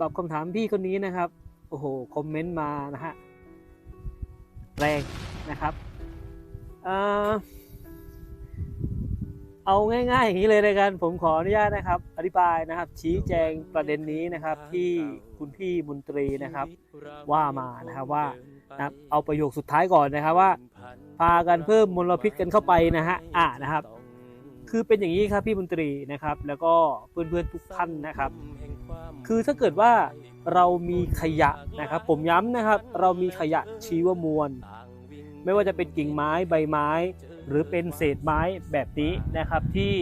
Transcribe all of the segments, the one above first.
ตอบคำถามพี่คนนี้นะครับ โอ้โห คอมเมนต์มานะฮะ แรงนะครับ เอ่อเอาง่ายๆอย่างนี้เลยในการผมขออนุญาตนะครับ อธิบายนะครับ ชี้แจงประเด็นนี้นะครับที่คุณพี่มนตรีนะครับ ว่ามานะครับว่านะครับเอาประโยคสุดท้ายก่อนนะครับว่า พากันเพิ่มมลพิษกันเข้าไปนะฮะอ่านะครับ คือเป็นอย่างนี้ครับพี่มนตรีนะครับ แล้วก็เพื่อนๆทุกท่านนะครับ คือถ้าเกิดว่าเรามีขยะนะครับ ผมย้ำนะครับ เรามีขยะชีวมวล ไม่ว่าจะเป็นกิ่งไม้ใบไม้ หรือเป็นเศษไม้แบบนี้นะครับที่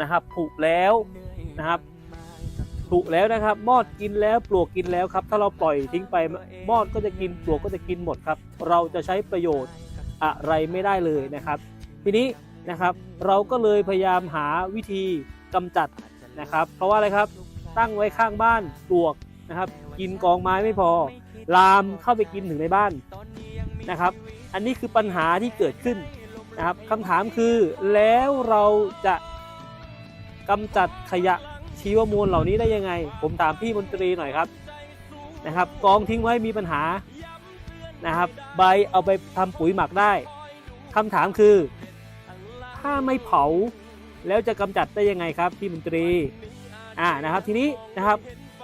นะครับผุแล้วนะครับผุแล้วนะครับ มอดกินแล้วปลวกกินแล้วครับ ถ้าเราปล่อยทิ้งไปมอดก็จะกินปลวกก็จะกินหมดครับ เราจะใช้ประโยชน์อะไรไม่ได้เลยนะครับ ทีนี้นะครับเราก็เลยพยายามหาวิธีกำจัดนะครับ เพราะว่าอะไรครับ ตั้งไว้ข้างบ้านปลวกนะครับ กินกองไม้ไม่พอ ลามเข้าไปกินถึงในบ้านนะครับ อันนี้คือปัญหาที่เกิดขึ้นนะครับคำถามคือแล้วเราจะกำจัดขยะชีวมวลเหล่านี้ได้ยังไง ผมถามพี่มนตรีหน่อยครับนะครับ กองทิ้งไว้มีปัญหานะครับ ใบเอาไปทำปุ๋ยหมักได้คำถามคือ ถ้าไม่เผาแล้วจะกำจัดได้ยังไงครับพี่มนตรี อ่านะครับทีนี้นะครับ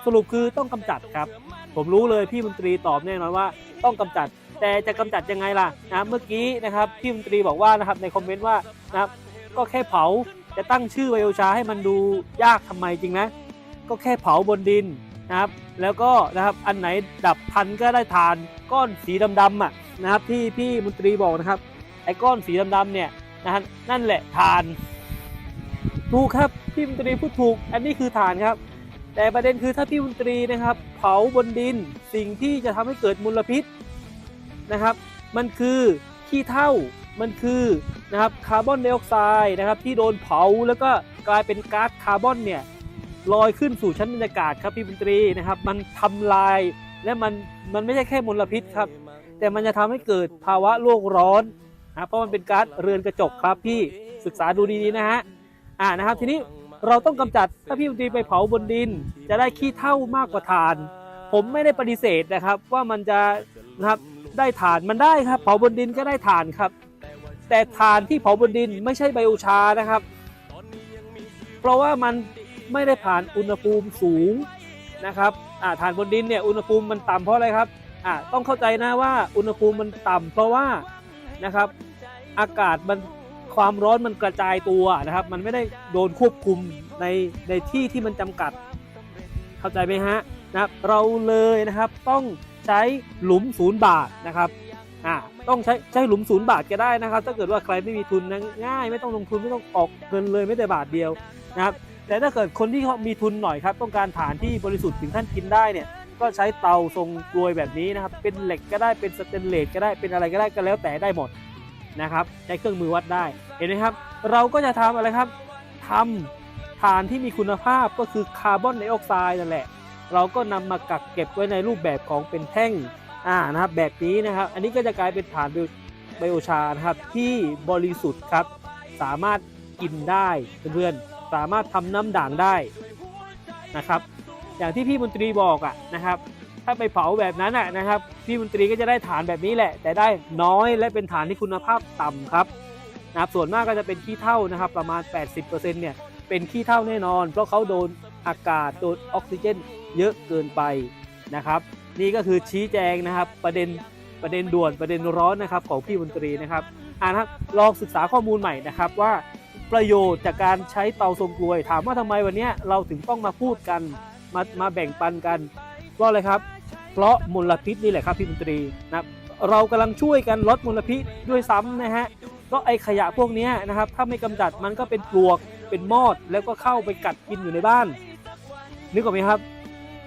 สรุปคือต้องกำจัดครับ ผมรู้เลยพี่มนตรีตอบแน่นอนว่าต้องกำจัด แต่จะกำจัดยังไงล่ะนะเมื่อกี้นะครับพี่มนตรีบอกว่านะครับในคอมเมนต์ว่านะครับก็แค่เผาจะตั้งชื่อไบโอชาให้มันดูยากทำไมจริงนะก็แค่เผาบนดินนะครับ แล้วก็นะครับอันไหนดับพันก็ได้ทานก้อนสีดำๆอะนะครับที่พี่มนตรีบอกนะครับไอ้ก้อนสีดำๆเนี่ยนะฮะนั่นแหละทาน ถูกครับพี่มนตรีพูดถูก อันนี้คือฐานครับ แต่ประเด็นคือถ้าพี่มนตรีนะครับ เผาบนดินสิ่งที่จะทำให้เกิดมลพิษนะครับ มันคือขี้เถ้ามันคือนะครับคาร์บอนไดออกไซด์นะครับ ที่โดนเผาแล้วก็กลายเป็นก๊าซคาร์บอนเนี่ยลอยขึ้นสู่ชั้นบรรยากาศครับพี่มนตรีนะครับ มันทำลายและมันมันไม่ใช่แค่มลพิษครับ แต่มันจะทำให้เกิดภาวะโลกร้อนนะเพราะมันเป็นก๊าซเรือนกระจกครับพี่ศึกษาดูดีๆนะฮะ อ่านะครับทีนี้เราต้องกำจัดถ้าพี่มนตรีไปเผาบนดิน จะได้ขี้เท่ามากกว่าถ่าน ผมไม่ได้ปฏิเสธนะครับ ว่ามันจะนะครับได้ถ่านมันได้ครับ เผาบนดินก็ได้ถ่านครับ แต่ถ่านที่เผาบนดินไม่ใช่ไบโอชานะครับ เพราะว่ามันไม่ได้ผ่านอุณหภูมิสูงนะครับอ่าถ่านบนดินเนี่ยอุณหภูมิมันต่ำเพราะอะไรครับอ่าต้องเข้าใจนะว่าอุณหภูมิมันต่ำเพราะว่านะครับ อากาศมัน ความร้อนมันกระจายตัวนะครับ มันไม่ได้โดนควบคุมในในที่ที่มันจำกัด เข้าใจไหมฮะนะครับเราเลยนะครับต้องใช้หลุมศูนย์บาทนะครับอ่าต้องใช้ใช้หลุมศูนย์บาทก็ได้นะครับ ถ้าเกิดว่าใครไม่มีทุนนะง่าย ไม่ต้องลงทุนไม่ต้องออกเงินเลยไม่แต่บาทเดียวนะครับแต่ถ้าเกิดคนที่เขามีทุนหน่อยครับต้องการฐานที่บริสุทธิ์ถึงท่านกินได้เนี่ยก็ใช้เตาทรงกลวยแบบนี้นะครับ เป็นเหล็กก็ได้เป็นสเตนเลสก็ได้เป็นอะไรก็ได้ก็แล้วแต่ได้หมด นะครับใช้เครื่องมือวัดได้ เห็นไหมครับ เราก็จะทำอะไรครับทำฐานที่มีคุณภาพก็คือคาร์บอนไดออกไซด์นั่นแหละ เราก็นำมากักเก็บไว้ในรูปแบบของเป็นแท่งอ่านะครับแบบนี้นะครับ อันนี้ก็จะกลายเป็นฐานไบโอชานะครับที่บริสุทธิ์ครับ สามารถกินได้เพื่อนๆสามารถทำน้ำด่างได้นะครับ อย่างที่พี่มนตรีบอกอะนะครับ ถ้าไปเผาแบบนั้นอะนะครับพี่มนตรีก็จะได้ฐานแบบนี้แหละ แต่ได้น้อยและเป็นฐานที่คุณภาพต่ำครับนะครับส่วนมากก็จะเป็นขี้เถ้านะครับ ประมาณ 80%เนี่ยเป็นขี้เถ้าแน่นอน เพราะเขาโดนอากาศโดนออกซิเจน เยอะเกินไปนะครับ นี่ก็คือชี้แจงนะครับประเด็นประเด็นด่วนประเด็นร้อนนะครับของพี่มนตรีนะครับอ่านะครับลองศึกษาข้อมูลใหม่นะครับว่าประโยชน์จากการใช้เตาทรงกลวย ถามว่าทำไมวันนี้เราถึงต้องมาพูดกันมามาแบ่งปันกัน เพราะอะไรครับ เพราะมลพิษนี่แหละครับพี่มนตรีนะครับเรากำลังช่วยกันลดมลพิษด้วยซ้ำนะฮะก็ไอขยะพวกนี้นะครับ ถ้าไม่กำจัดมันก็เป็นปลวกเป็นมอด แล้วก็เข้าไปกัดกินอยู่ในบ้าน นึกออกไหมครับ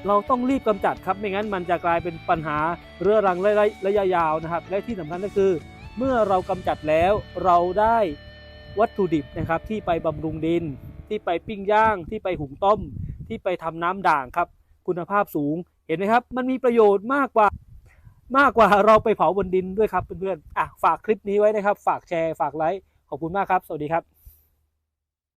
เราต้องรีบกำจัดครับไม่งั้นมันจะกลายเป็นปัญหาเรื้อรังระยะระยะยาวนะครับ และที่สำคัญก็คือ เมื่อเรากำจัดแล้วเราได้วัตถุดิบนะครับ ที่ไปบำรุงดิน ที่ไปปิ้งย่าง ที่ไปหุงต้ม ที่ไปทำน้ำด่างครับ คุณภาพสูง เห็นไหมครับ มันมีประโยชน์มากกว่ามากกว่าเราไปเผาบนดินด้วยครับเพื่อนๆอะฝากคลิปนี้ไว้นะครับ ฝากแชร์ฝากไลค์ขอบคุณมากครับ สวัสดีครับ